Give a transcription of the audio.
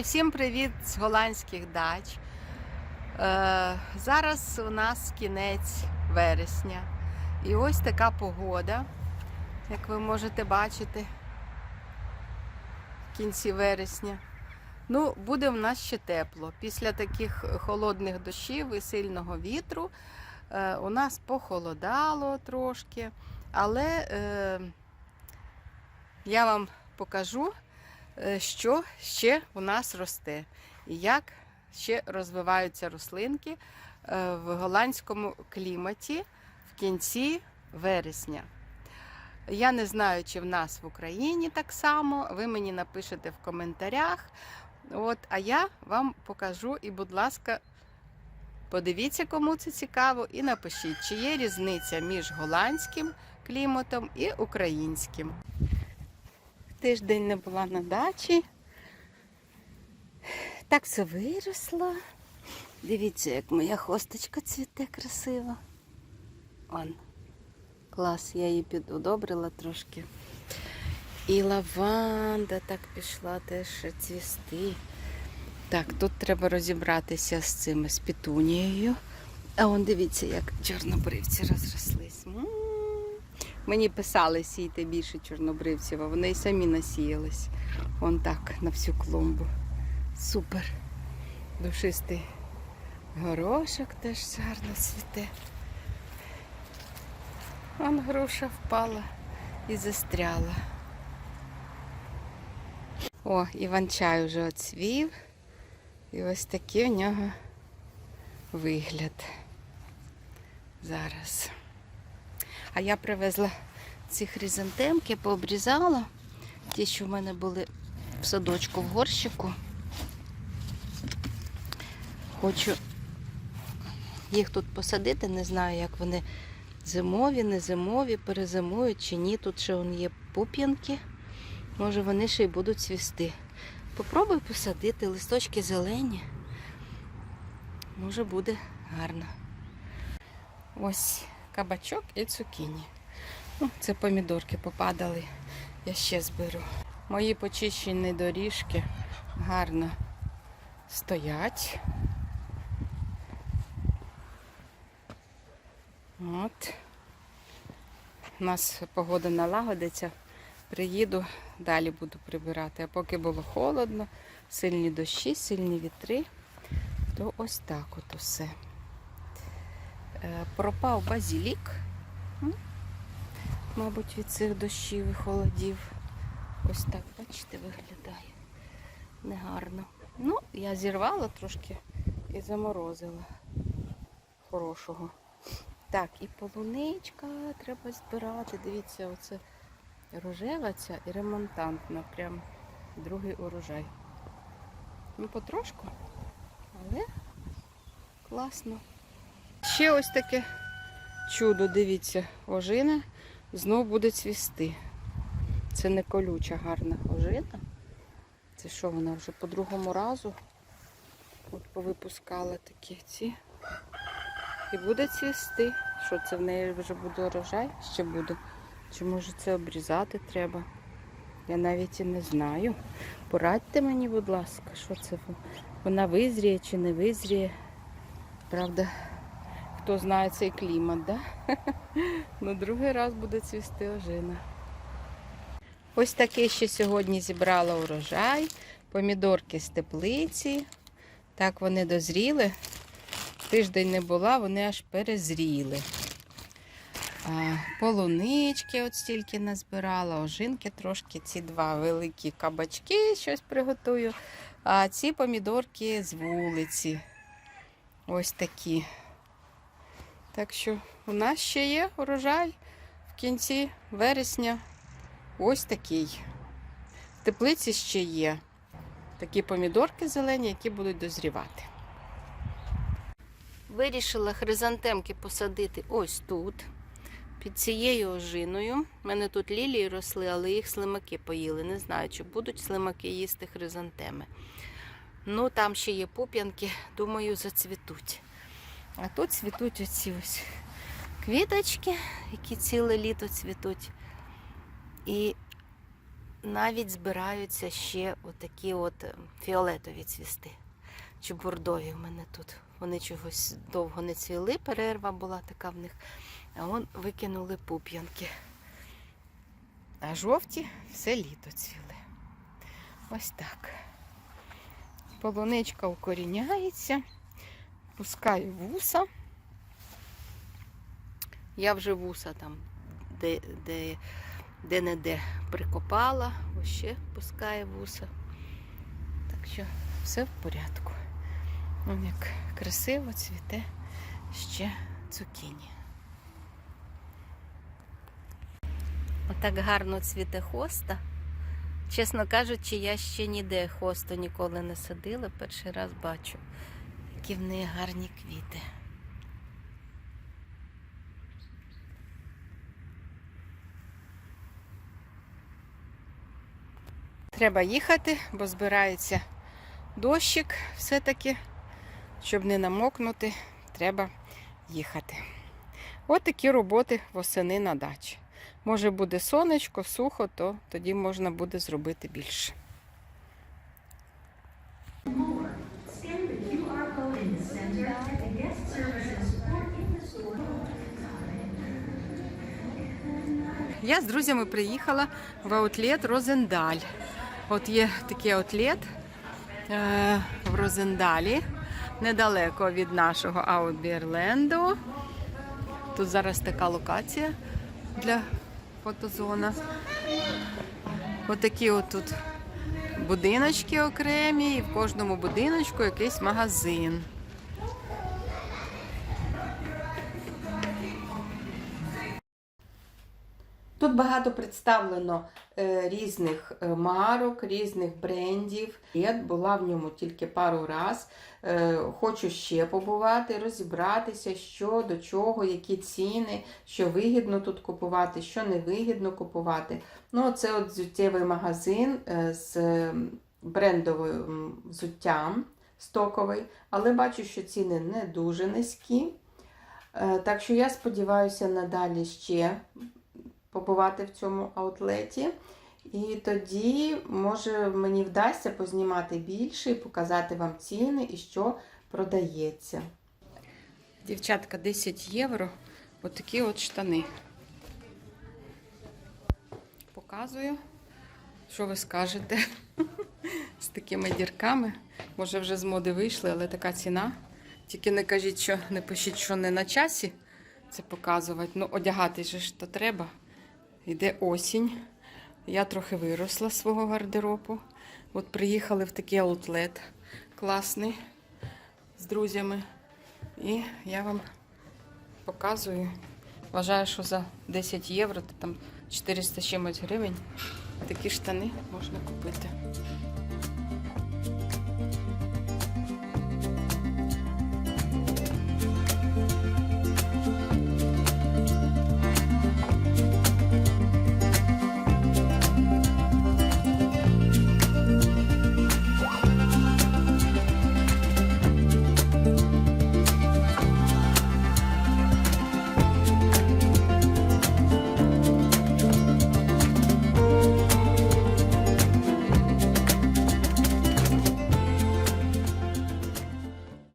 Усім привіт з голландських дач. Е, зараз у нас кінець вересня. І ось така погода, як ви можете бачити в кінці вересня. Ну, буде в нас ще тепло. Після таких холодних дощів і сильного вітру е, у нас похолодало трошки, але е, я вам покажу, що ще у нас росте і як ще розвиваються рослинки е, в голландському кліматі в кінці вересня. Я не знаю, чи в нас в Україні так само. Ви мені напишете в коментарях. От, а я вам покажу і, будь ласка, подивіться, кому це цікаво, і напишіть, чи є різниця між голландським кліматом і українським. Тиждень не була на дачі. Так все виросло. Дивіться, як моя хосточка цвіте красиво. Он. Клас, я її підодобрила трошки. І лаванда так пішла теж цвісти. Так, тут треба розібратися з цими з петунією. А он дивіться, як чорнобривці розрослись. Мені писали сійте більше чорнобривців, а вони й самі насіялись. Вон так, на всю клумбу. Супер. Душистий горошок теж гарно цвіте. Вон груша впала і застряла. О, іван-чай вже оцвів. І ось такий в нього вигляд. Зараз. А я привезла ці хризантемки, пообрізала. Ті, що в мене були в садочку в горщику. Хочу їх тут посадити, не знаю, як вони зимові, не зимові, перезимують чи ні. Тут ще є пуп'янки. Може вони ще й будуть цвісти. Попробуй посадити, листочки зелені. Може буде гарно. Ось кабачок і цукіні. Ну, це помідорки попадали. Я ще зберу. Мої почищені доріжки гарно стоять. От. У нас погода налагодиться. Приїду, далі буду прибирати. А поки було холодно, сильні дощі, сильні вітри, то ось так от усе. Е, Пропав базілік. Мабуть, від цих дощів і холодів. Ось так, бачите, виглядає. Негарно. Ну, я зірвала трошки і заморозила хорошого. Так, і полуничка треба збирати. Дивіться, оце рожева ця і ремонтантна. Прям другий урожай. Ну, потрошку, але класно. Ще ось таке чудо, дивіться, ожина знов буде цвісти. Це не колюча гарна ожина. Це що вона вже по другому разу от повипускала такі ці. І буде цвісти. Що це в неї вже буде урожай? Ще буде. Чи може це обрізати треба? Я навіть і не знаю. Порадьте мені, будь ласка, що це вона визріє чи не визріє. Правда, хто знає цей клімат, да? Ну, другий раз буде цвісти ожина. Ось такий ще сьогодні зібрала урожай. Помідорки з теплиці. Так вони дозріли. Тиждень не була, вони аж перезріли. А, полунички от стільки назбирала, ожинки трошки, ці два великі кабачки, щось приготую. А ці помідорки з вулиці. Ось такі. Так що у нас ще є урожай в кінці вересня. Ось такий. В теплиці ще є такі помідорки зелені, які будуть дозрівати. Вирішила хризантемки посадити ось тут, під цією ожиною. У мене тут лілії росли, але їх слимаки поїли. Не знаю, чи будуть слимаки їсти хризантеми. Ну, там ще є пуп'янки, думаю, зацвітуть. А тут цвітуть оці ось квіточки, які ціле літо цвітуть. І навіть збираються ще отакі от е, фіолетові цвісти. Чи бордові в мене тут. Вони чогось довго не цвіли, перерва була така в них. А вон викинули пуп'янки. А жовті все літо цвіли. Ось так. Полуничка укоріняється, пускає вуса. Я вже вуса там де, де, де прикопала, ще пускає вуса. Так що все в порядку. Вон як красиво цвіте ще цукіні. Отак гарно цвіте хоста. Чесно кажучи, я ще ніде хосту ніколи не садила, перший раз бачу, які в неї гарні квіти. Треба їхати, бо збирається дощик все-таки, щоб не намокнути, треба їхати. От такі роботи восени на дачі. Може буде сонечко, сухо, то тоді можна буде зробити більше. Я з друзями приїхала в аутлет Розендаль. От є такий аутлет е, в Розендалі, недалеко від нашого Аутбірленду. Тут зараз така локація для фотозона. Отакі от тут будиночки окремі, і в кожному будиночку якийсь магазин. Тут багато представлено е, різних е, марок, різних брендів. Я була в ньому тільки пару раз. Е, хочу ще побувати, розібратися, що до чого, які ціни, що вигідно тут купувати, що не вигідно купувати. Ну, це от взуттєвий магазин з брендовим взуттям стоковий, але бачу, що ціни не дуже низькі. Так що я сподіваюся надалі ще побувати в цьому аутлеті. І тоді, може, мені вдасться познімати більше і показати вам ціни і що продається. Дівчатка, 10 євро. Отакі от штани. Показую, що ви скажете з такими дірками. Може, вже з моди вийшли, але така ціна. Тільки не кажіть, що не пишіть, що не на часі це показувати. Ну, одягати ж то треба. Йде осінь. Я трохи виросла з свого гардеробу. От приїхали в такий аутлет класний з друзями. І я вам показую. Вважаю, що за 10 євро, там 400 чимось гривень. Такі штани можна купити.